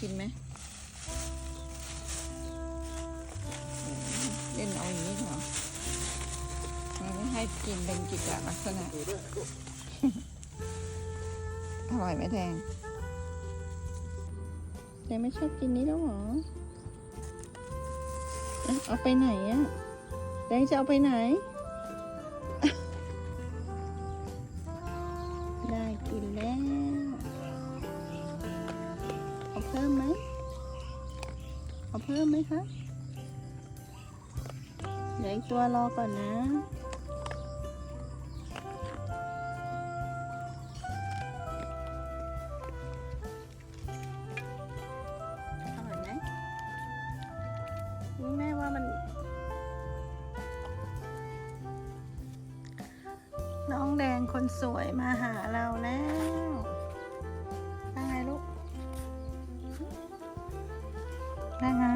กินไหมเล่นเอาอย่างนี้เหรอมันไม่ให้กินเป็นกิจลักษณะอร่อยไหมแดงแดงไม่ชอบกินนี้แล้วหรอ เอ๊ะเอาไปไหนอะแดงจะเอาไปไหน พิ่มไหมคะเดี๋ยวอีกตัวรอก่อนนะอร่อยไหมนี่แม่ว่ามัน น้องแดงคนสวยมาหาเราแล้ว ว่าไง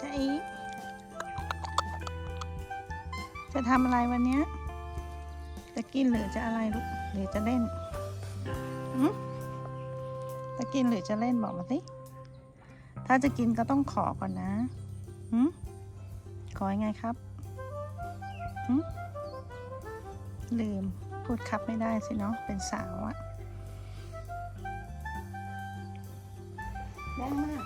จะอีจะทำอะไรวันนี้จะกินหรือจะอะไรลูกหรือจะเล่นหืมจะกินหรือจะเล่นบอกมาสิถ้าจะกินก็ต้องขอก่อนนะหืมขอยังไงครับหืมลืมพูดครับไม่ได้สิเนาะเป็นสาวอะ ย่างมาก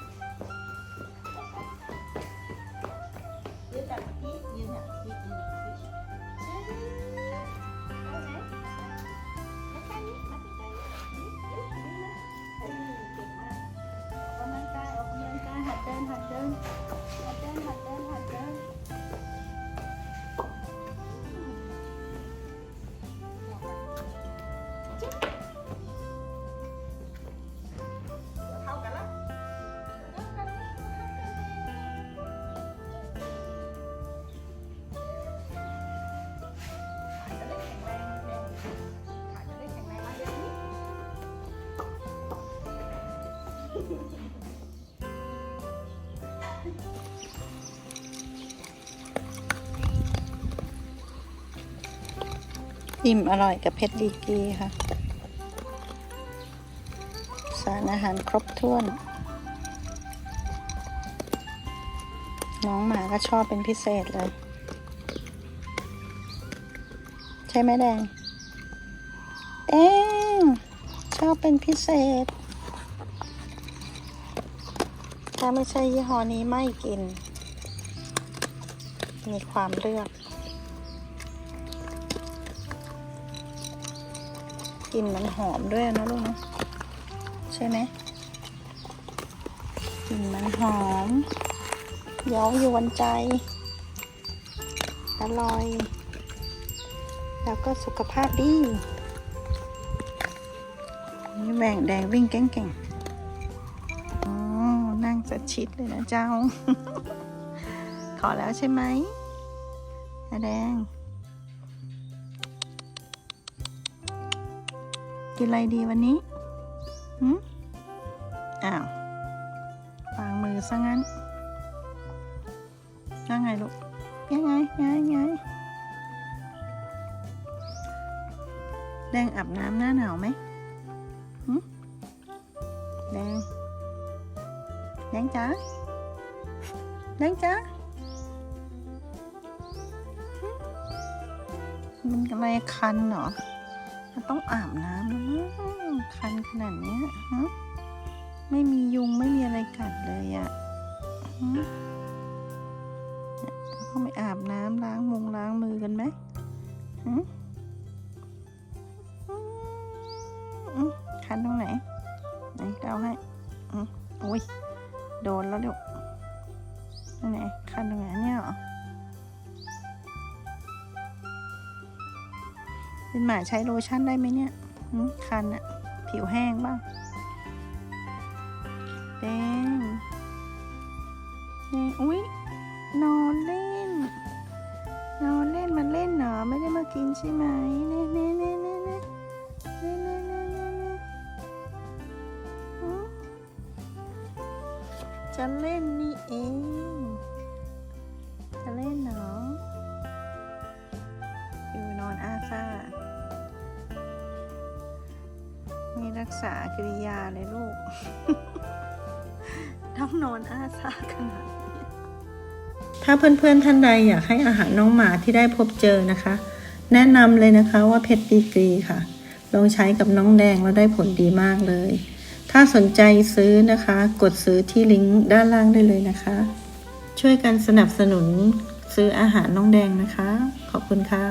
เดี๋ยวจับพี่ยืนอ่ะพี่ยืนหัดเดินหัดเดินหัดเดินหัดเดินหัดเดิน อิ่มอร่อยกับเพชรดีกีค่ะ สารอาหารครบถ้วน น้องหมาก็ชอบเป็นพิเศษเลย ใช่ไหมแดงแดงชอบเป็นพิเศษ ถ้าไม่ใช่ยี่ห้อนี้ไม่กิน มีความเลือก ลิ่นมันหอมด้วยนะลูกเนาะใช่ไหมกลิ่นมันหอมย้ายวนใจ อร่อย แล้วก็สุขภาพดีนี่แบ่งแดงวิ่งเก่งๆอ๋อนั่งจะชิดเลยนะเจ้า ขอแล้วใช่ไหมแดง กินอะไรดีวันนี้หืมอ้าววางมือซะงั้นยังไงลูกยังไงยังไงแดงอาบน้ำหน้าหนาวไหมหืมแดง แดงจ๋าแดงจ๋ามันอะไรคันเหรอ ต้องอาบน้ำแล้วมั้งคันขนาดเนี้ยฮะไม่มียุงไม่มีอะไรกัดเลยอะ่ะฮะต้องไปอาบน้ำล้างมุงล้างมือกันไหมฮะคันตรงไหน ไหนเกาให้อุ้ยโดนแล้วเดี๋ยวตรงไหนคันตรงไหนเนี่ยหรอ เป็นหมาใช้โลชั่นได้ไหมเนี่ยคันอะผิวแห้งบ้างแดงแดงอุ้ยนอนเล่น นอนเล่นมันเล่นเหรอ ไม่ได้มากินใช่ไหมเน่เน่เน่เน่เน่เน่เน่เน่เน่เน่จะเล่นนี่เอง จะเล่นเหรออยู่นอนอาซา ไม่รักษากริยาเลยลูก ต้องนอนอาซาขนาดนี้ ถ้าเพื่อนๆท่านใดอยากให้อาหารน้องหมาที่ได้พบเจอนะคะ แนะนำเลยนะคะว่าเพชรดีกรีค่ะ ลองใช้กับน้องแดงแล้วได้ผลดีมากเลย ถ้าสนใจซื้อนะคะ กดซื้อที่ลิงก์ด้านล่างได้เลยนะคะ ช่วยกันสนับสนุนซื้ออาหารน้องแดงนะคะ ขอบคุณค่ะ